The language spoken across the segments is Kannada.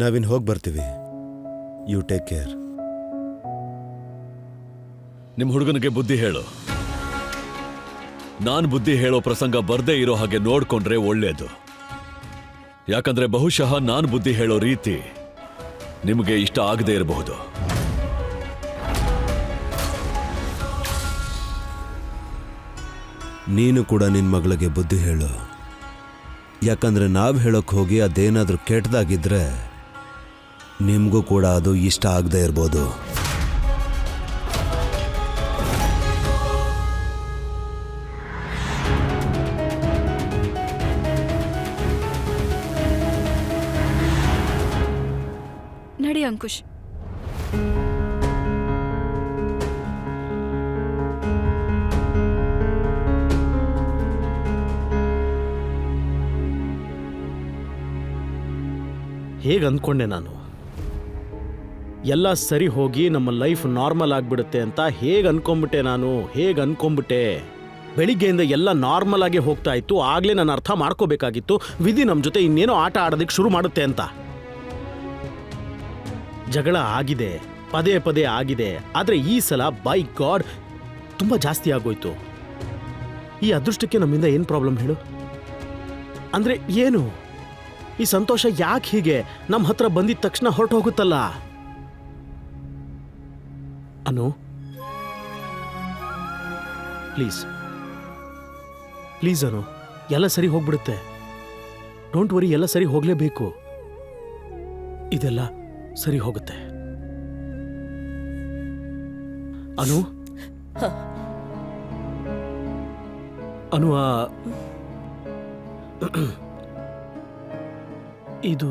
ನಾವಿನ್ ಹೋಗಿ ಬರ್ತೀವಿ. ಯು ಟೇಕ್ ಕೇರ್ ನಿಮ್ಮ ಹುಡುಗನಿಗೆ ಬುದ್ಧಿ ಹೇಳು. ನಾನು ಬುದ್ಧಿ ಹೇಳೋ ಪ್ರಸಂಗ ಬರ್ದೇ ಇರೋ ಹಾಗೆ ನೋಡ್ಕೊಂಡ್ರೆ ಒಳ್ಳೇದು. ಯಾಕಂದ್ರೆ ಬಹುಶಃ ನಾನು ಬುದ್ಧಿ ಹೇಳೋ ರೀತಿ ನಿಮಗೆ ಇಷ್ಟ ಆಗದೇ ಇರಬಹುದು. ನೀನು ಕೂಡ ನಿನ್ನ ಮಗಳಿಗೆ ಬುದ್ಧಿ ಹೇಳು. ಯಾಕಂದ್ರೆ ನಾವು ಹೇಳೋಕೆ ಹೋಗಿ ಅದೇನಾದರೂ ಕೆಟ್ಟದಾಗಿದ್ರೆ ನಿಮಗೂ ಕೂಡ ಅದು ಇಷ್ಟ ಆಗದೇ ಇರ್ಬೋದು. ನಡಿ ಅಂಕುಶ್. ಹೇಗೆ ಅಂದ್ಕೊಂಡೆ ನಾನು? ಎಲ್ಲ ಸರಿ ಹೋಗಿ ನಮ್ಮ ಲೈಫ್ ನಾರ್ಮಲ್ ಆಗಿಬಿಡುತ್ತೆ ಅಂತ ಹೇಗೆ ಅನ್ಕೊಂಬಿಟ್ಟೆ ನಾನು? ಹೇಗೆ ಅನ್ಕೊಂಬಿಟ್ಟೆ? ಬೆಳಿಗ್ಗೆಯಿಂದ ಎಲ್ಲ ನಾರ್ಮಲ್ ಆಗಿ ಹೋಗ್ತಾ ಇತ್ತು. ಆಗಲೇ ನಾನು ಅರ್ಥ ಮಾಡ್ಕೋಬೇಕಾಗಿತ್ತು. ವಿಧಿ ನಮ್ಮ ಜೊತೆ ಇನ್ನೇನೋ ಆಟ ಆಡೋದಕ್ಕೆ ಶುರು ಮಾಡುತ್ತೆ ಅಂತ. ಜಗಳ ಆಗಿದೆ. ಪದೇ ಪದೇ ಆಗಿದೆ. ಆದರೆ ಈ ಸಲ ಬೈ ಗಾಡ್ ತುಂಬ ಜಾಸ್ತಿ ಆಗೋಯ್ತು. ಈ ಅದೃಷ್ಟಕ್ಕೆ ನಮ್ಮಿಂದ ಏನು ಪ್ರಾಬ್ಲಮ್ ಹೇಳು? ಅಂದರೆ ಏನು? ಈ ಸಂತೋಷ ಯಾಕೆ ಹೀಗೆ? ನಮ್ಮ ಹತ್ರ ಬಂದಿದ ತಕ್ಷಣ ಹೊರಟು ಹೋಗುತ್ತಲ್ಲ ಅನು? ಪ್ಲೀಸ್. ಪ್ಲೀಸ್ ಅನು, ಎಲ್ಲ ಸರಿ ಹೋಗ್ಬಿಡುತ್ತೆ. ಡೋಂಟ್ ವರಿ, ಎಲ್ಲ ಸರಿ ಹೋಗಲೇಬೇಕು. ಇದೆಲ್ಲ ಸರಿ ಹೋಗುತ್ತೆ. ಅನು? ಅನು, ಆ, ಇದು,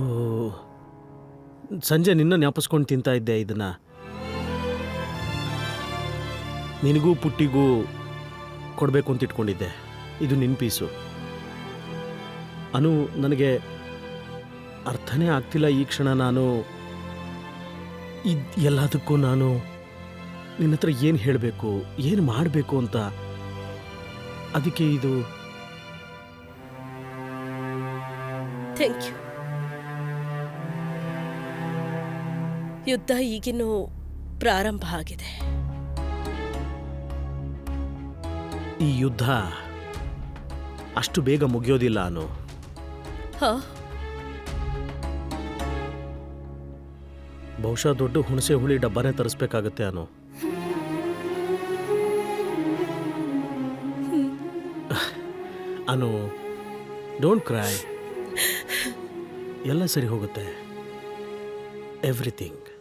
ಸಂಜೆ ನಿನ್ನ ಜ್ಞಾಪಿಸ್ಕೊಂಡು ತಿಂತಾ ಇದ್ದೆ ಇದನ್ನ. ನಿನಗೂ ಪುಟ್ಟಿಗೂ ಕೊಡಬೇಕು ಅಂತ ಇಟ್ಕೊಂಡಿದ್ದೆ. ಇದು ನಿನ್ನ ಪೀಸು. ಅನು, ನನಗೆ ಅರ್ಥನೇ ಆಗ್ತಿಲ್ಲ ಈ ಕ್ಷಣ ನಾನು ಇದು ಎಲ್ಲದಕ್ಕೂ ನಾನು ನಿನ್ನ ಹತ್ರ ಏನು ಹೇಳಬೇಕು, ಏನು ಮಾಡಬೇಕು ಅಂತ. ಅದಕ್ಕೆ ಇದು ಥ್ಯಾಂಕ್ ಯು. ಯುದ್ಧ ಈಗಿನ್ನೂ ಪ್ರಾರಂಭ ಆಗಿದೆ. ಈ ಯುದ್ಧ ಅಷ್ಟು ಬೇಗ ಮುಗಿಯೋದಿಲ್ಲ ಅನು. ಹಾ. ಬಹುಶಃ ದೊಡ್ಡ ಹುಣಸೆ ಹುಳಿ ಡಬ್ಬನೇ ತರಿಸ್ಬೇಕಾಗತ್ತೆ ಅನು. ಅನು ಡೋಂಟ್ ಕ್ರೈ ಎಲ್ಲ ಸರಿ ಹೋಗುತ್ತೆ. ಎವ್ರಿಥಿಂಗ್